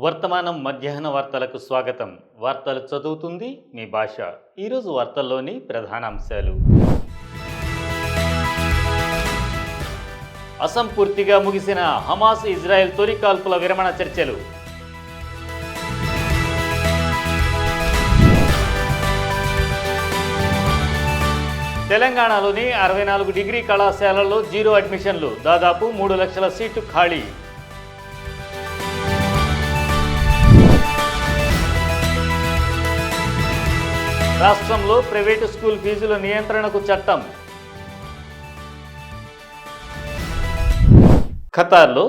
వర్తమానం మధ్యాహ్న వార్తలకు స్వాగతం. వార్తలు చదువుతుంది మీ భాష. ఈరోజు వార్తల్లోని ప్రధాన అంశాలు. అసంపూర్తిగా ముగిసిన హమాస్ ఇజ్రాయెల్ తొలి కాల్పుల విరమణ చర్చలు. తెలంగాణలోని అరవై నాలుగు డిగ్రీ కళాశాలల్లో జీరో అడ్మిషన్లు. దాదాపు మూడు లక్షల సీట్లు ఖాళీ. రాష్ట్రంలో ప్రైవేటు స్కూల్ ఫీజుల నియంత్రణకు చట్టం. ఖతార్లో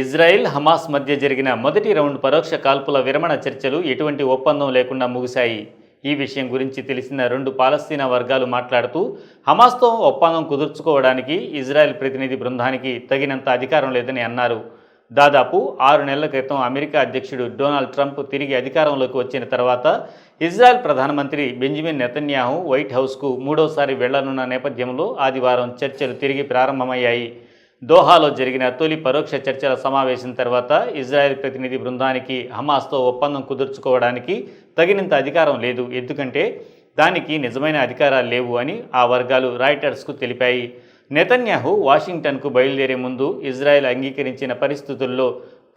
ఇజ్రాయెల్ హమాస్ మధ్య జరిగిన మొదటి రౌండ్ పరోక్ష కాల్పుల విరమణ చర్చలు ఎటువంటి ఒప్పందం లేకుండా ముగిశాయి. ఈ విషయం గురించి తెలిసిన రెండు పాలస్తీనా వర్గాలు మాట్లాడుతూ హమాస్తో ఒప్పందం కుదుర్చుకోవడానికి ఇజ్రాయెల్ ప్రతినిధి బృందానికి తగినంత అధికారం లేదని అన్నారు. దాదాపు ఆరు నెలల క్రితం అమెరికా అధ్యక్షుడు డొనాల్డ్ ట్రంప్ తిరిగి అధికారంలోకి వచ్చిన తర్వాత ఇజ్రాయెల్ ప్రధానమంత్రి బెంజమిన్ నెతన్యాహు వైట్ హౌస్కు మూడోసారి వెళ్ళనున్న నేపథ్యంలో ఆదివారం చర్చలు తిరిగి ప్రారంభమయ్యాయి. దోహాలో జరిగిన తొలి పరోక్ష చర్చల సమావేశం తర్వాత ఇజ్రాయెల్ ప్రతినిధి బృందానికి హమాస్తో ఒప్పందం కుదుర్చుకోవడానికి తగినంత అధికారం లేదు. ఎందుకంటే దానికి నిజమైన అధికారాలు లేవు అని ఆ వర్గాలు రాయిటర్స్కు తెలిపాయి. నెతన్యాహు వాషింగ్టన్కు బయలుదేరే ముందు ఇజ్రాయెల్ అంగీకరించిన పరిస్థితుల్లో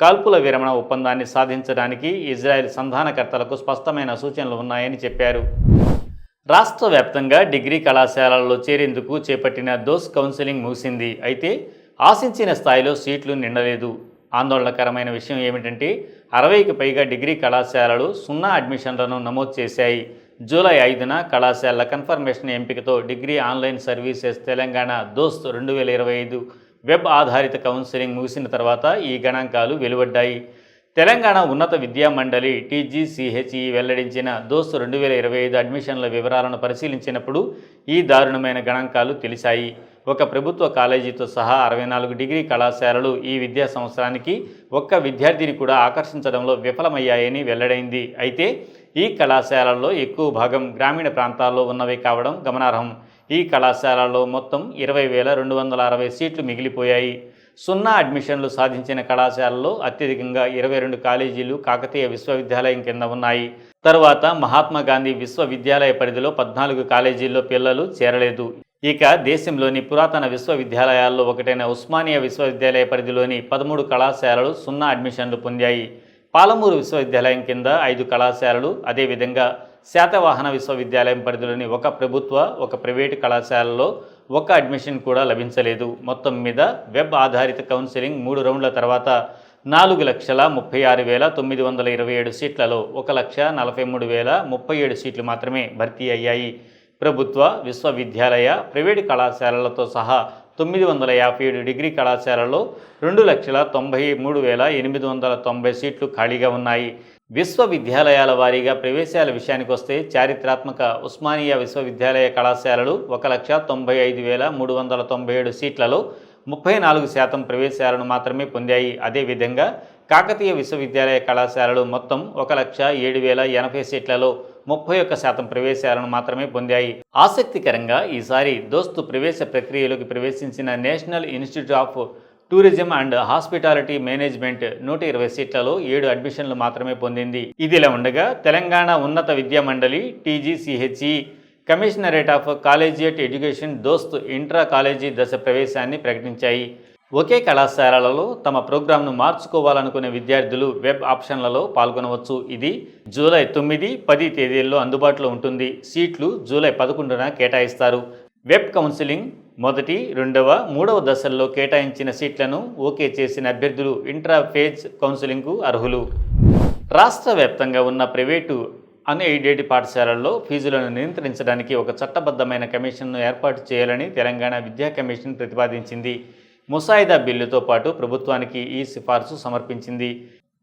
కాల్పుల విరమణ ఒప్పందాన్ని సాధించడానికి ఇజ్రాయెల్ సంధానకర్తలకు స్పష్టమైన సూచనలు ఉన్నాయని చెప్పారు. రాష్ట్ర వ్యాప్తంగా డిగ్రీ కళాశాలల్లో చేరేందుకు చేపట్టిన దోస్ కౌన్సిలింగ్ ముగిసింది. అయితే ఆశించిన స్థాయిలో సీట్లు నిండలేదు. ఆందోళనకరమైన విషయం ఏమిటంటే అరవైకి పైగా డిగ్రీ కళాశాలలు సున్నా అడ్మిషన్లను నమోదు చేశాయి. జూలై ఐదున కళాశాలల confirmation ఎంపికతో degree online services Telangana DOST రెండు వేల ఇరవై ఐదు వెబ్ ఆధారిత కౌన్సిలింగ్ ముగిసిన తర్వాత ఈ గణాంకాలు వెలువడ్డాయి. తెలంగాణ ఉన్నత విద్యా మండలి టీజీసీహెచ్ఈ వెల్లడించిన దోస్తు రెండు వేల ఇరవై ఐదు అడ్మిషన్ల వివరాలను పరిశీలించినప్పుడు ఈ దారుణమైన గణాంకాలు తెలిసాయి ఒక ప్రభుత్వ కాలేజీతో సహా అరవై నాలుగు డిగ్రీ కళాశాలలు ఈ విద్యా సంవత్సరానికి ఒక్క విద్యార్థిని కూడా ఆకర్షించడంలో విఫలమయ్యాయని వెల్లడైంది. అయితే ఈ కళాశాలల్లో ఎక్కువ భాగం గ్రామీణ ప్రాంతాల్లో ఉన్నవి కావడం గమనార్హం. ఈ కళాశాలల్లో మొత్తం ఇరవై వేల రెండు వందల అరవై సీట్లు మిగిలిపోయాయి. సున్నా అడ్మిషన్లు సాధించిన కళాశాలలో అత్యధికంగా ఇరవై రెండు కాలేజీలు కాకతీయ విశ్వవిద్యాలయం కింద ఉన్నాయి. తరువాత మహాత్మా గాంధీ విశ్వవిద్యాలయ పరిధిలో పద్నాలుగు కాలేజీల్లో పిల్లలు చేరలేదు. ఇక దేశంలోని పురాతన విశ్వవిద్యాలయాల్లో ఒకటైన ఉస్మానియా విశ్వవిద్యాలయ పరిధిలోని పదమూడు కళాశాలలు సున్నా అడ్మిషన్లు పొందాయి. పాలమూరు విశ్వవిద్యాలయం కింద ఐదు కళాశాలలు అదేవిధంగా శాతవాహన విశ్వవిద్యాలయం పరిధిలోని ఒక ప్రభుత్వ ఒక ప్రైవేటు కళాశాలలో ఒక అడ్మిషన్ కూడా లభించలేదు. మొత్తం మీద వెబ్ ఆధారిత కౌన్సిలింగ్ మూడు రౌండ్ల తర్వాత నాలుగు లక్షల ముప్పై ఆరు వేల తొమ్మిది వందల ఇరవై ఏడు సీట్లలో ఒక లక్ష నలభై మూడు వేల ముప్పై ఏడు సీట్లు మాత్రమే భర్తీ అయ్యాయి. ప్రభుత్వ విశ్వవిద్యాలయ ప్రైవేటు కళాశాలలతో సహా తొమ్మిది వందల యాభై ఏడు డిగ్రీ కళాశాలలో రెండు లక్షల తొంభై మూడు వేల ఎనిమిది వందల తొంభై సీట్లు ఖాళీగా ఉన్నాయి. విశ్వవిద్యాలయాల వారీగా ప్రవేశాల విషయానికి వస్తే చారిత్రాత్మక ఉస్మానియా విశ్వవిద్యాలయ కళాశాలలు ఒక లక్ష తొంభై ఐదు వేల మూడు వందల తొంభై ఏడు సీట్లలో ముప్పై నాలుగు శాతం ప్రవేశాలను మాత్రమే పొందాయి. అదేవిధంగా కాకతీయ విశ్వవిద్యాలయ కళాశాలలు మొత్తం ఒక లక్ష ఏడు వేల ఎనభై సీట్లలో ముప్పై ఒక్క శాతం ప్రవేశాలను మాత్రమే పొందాయి. ఆసక్తికరంగా ఈసారి దోస్తు ప్రవేశ ప్రక్రియలోకి ప్రవేశించిన national institute of tourism and hospitality management నూట ఇరవై సీట్లలో ఏడు అడ్మిషన్లు మాత్రమే పొందింది. ఇదిలా ఉండగా తెలంగాణ ఉన్నత విద్యా మండలి TGCHE commissionerate of collegiate education DOST intra college దశ ప్రవేశాన్ని ప్రకటించాయి. ఒకే కళాశాలలలో తమ ప్రోగ్రాంను మార్చుకోవాలనుకునే విద్యార్థులు వెబ్ ఆప్షన్లలో పాల్గొనవచ్చు. ఇది జూలై తొమ్మిది పది తేదీల్లో అందుబాటులో ఉంటుంది. సీట్లు జూలై పదకొండున కేటాయిస్తారు. వెబ్ కౌన్సిలింగ్ మొదటి రెండవ మూడవ దశల్లో కేటాయించిన సీట్లను ఓకే చేసిన అభ్యర్థులు ఇంట్రా ఫేజ్ కౌన్సిలింగ్కు అర్హులు. రాష్ట్ర వ్యాప్తంగా ఉన్న ప్రైవేటు అన్ఎయిడెడ్ పాఠశాలల్లో ఫీజులను నియంత్రించడానికి ఒక చట్టబద్ధమైన కమిషన్ను ఏర్పాటు చేయాలని తెలంగాణ విద్యా కమిషన్ ప్రతిపాదించింది. ముసాయిదా బిల్లుతో పాటు ప్రభుత్వానికి ఈ సిఫార్సు సమర్పించింది.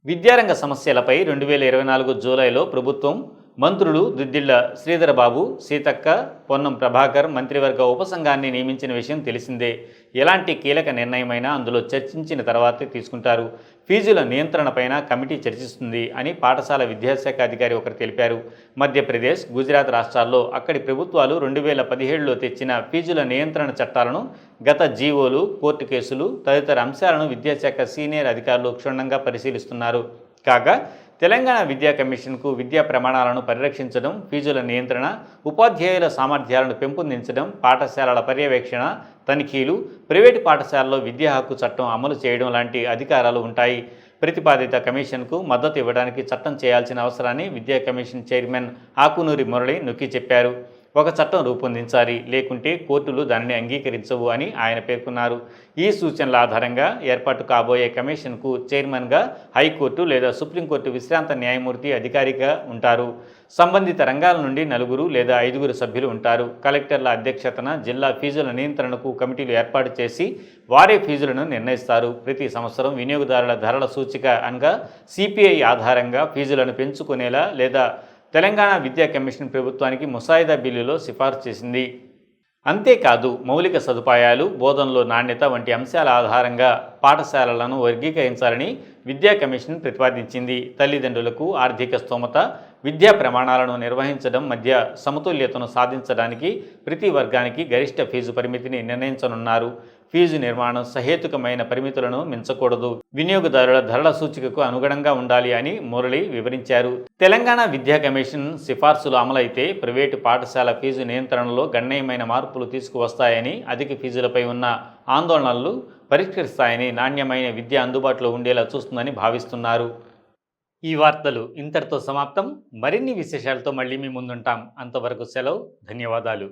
విద్యారంగ సమస్యలపై రెండు వేల ఇరవై నాలుగు జూలైలో ప్రభుత్వం మంత్రులు దుద్దిళ్ళ శ్రీధరబాబు సీతక్క పొన్నం ప్రభాకర్ మంత్రివర్గ ఉపసంఘాన్ని నియమించిన విషయం తెలిసిందే. ఎలాంటి కీలక నిర్ణయమైనా అందులో చర్చించిన తర్వాతే తీసుకుంటారు. ఫీజుల నియంత్రణపైన కమిటీ చర్చిస్తుంది అని పాఠశాల విద్యాశాఖ అధికారి ఒకరు తెలిపారు. మధ్యప్రదేశ్ గుజరాత్ రాష్ట్రాల్లో అక్కడి ప్రభుత్వాలు రెండు వేల పదిహేడులో తెచ్చిన ఫీజుల నియంత్రణ చట్టాలను గత జీవోలు కోర్టు కేసులు తదితర అంశాలను విద్యాశాఖ సీనియర్ అధికారులు క్షుణ్ణంగా పరిశీలిస్తున్నారు. కాగా తెలంగాణ విద్యా కమిషన్కు విద్యా ప్రమాణాలను పరిరక్షించడం ఫీజుల నియంత్రణ ఉపాధ్యాయుల సామర్థ్యాలను పెంపొందించడం పాఠశాలల పర్యవేక్షణ తనిఖీలు ప్రైవేటు పాఠశాలలో విద్యా హక్కు చట్టం అమలు చేయడం లాంటి అధికారాలు ఉంటాయి. ప్రతిపాదిత కమిషన్కు మద్దతు ఇవ్వడానికి చట్టం చేయాల్సిన అవసరాన్ని విద్యా కమిషన్ చైర్మన్ ఆకునూరి మురళి నొక్కి చెప్పారు. ఒక చట్టం రూపొందించాలి. లేకుంటే కోర్టులు దానిని అంగీకరించవు అని ఆయన పేర్కొన్నారు. ఈ సూచనల ఆధారంగా ఏర్పాటు కాబోయే కమిషన్కు చైర్మన్గా హైకోర్టు లేదా సుప్రీంకోర్టు విశ్రాంత న్యాయమూర్తి అధికారిగా ఉంటారు. సంబంధిత రంగాల నుండి నలుగురు లేదా ఐదుగురు సభ్యులు ఉంటారు. కలెక్టర్ల అధ్యక్షతన జిల్లా ఫీజుల నియంత్రణకు కమిటీలు ఏర్పాటు చేసి వారే ఫీజులను నిర్ణయిస్తారు. ప్రతి సంవత్సరం వినియోగదారుల ధరల సూచిక అనగా సిపిఐ ఆధారంగా ఫీజులను పెంచుకునేలా లేదా తెలంగాణ విద్యా కమిషన్ ప్రభుత్వానికి ముసాయిదా బిల్లులో సిఫార్సు చేసింది. అంతేకాదు మౌలిక సదుపాయాలు బోధనలో నాణ్యత వంటి అంశాల ఆధారంగా పాఠశాలలను వర్గీకరించాలని విద్యా కమిషన్ ప్రతిపాదించింది. తల్లిదండ్రులకు ఆర్థిక స్తోమత విద్యా ప్రమాణాలను నిర్వహించడం మధ్య సమతుల్యతను సాధించడానికి ప్రతి వర్గానికి గరిష్ట ఫీజు పరిమితిని నిర్ణయించనున్నారు. ఫీజు నిర్మాణం సహేతుకమైన పరిమితులను మించకూడదు. వినియోగదారుల ధరల సూచికకు అనుగుణంగా ఉండాలి అని మురళి వివరించారు. తెలంగాణ విద్యా కమిషన్ సిఫార్సులు అమలైతే ప్రైవేటు పాఠశాల ఫీజు నియంత్రణలో గణనీయమైన మార్పులు తీసుకువస్తాయని అధిక ఫీజులపై ఉన్న ఆందోళనలు పరిష్కరిస్తాయని నాణ్యమైన విద్య అందుబాటులో ఉండేలా చూస్తుందని భావిస్తున్నారు. ఈ వార్తలు ఇంతటితో సమాప్తం. మరిన్ని విశేషాలతో మళ్ళీ మీ ముందుంటాం. అంతవరకు సెలవు. ధన్యవాదాలు.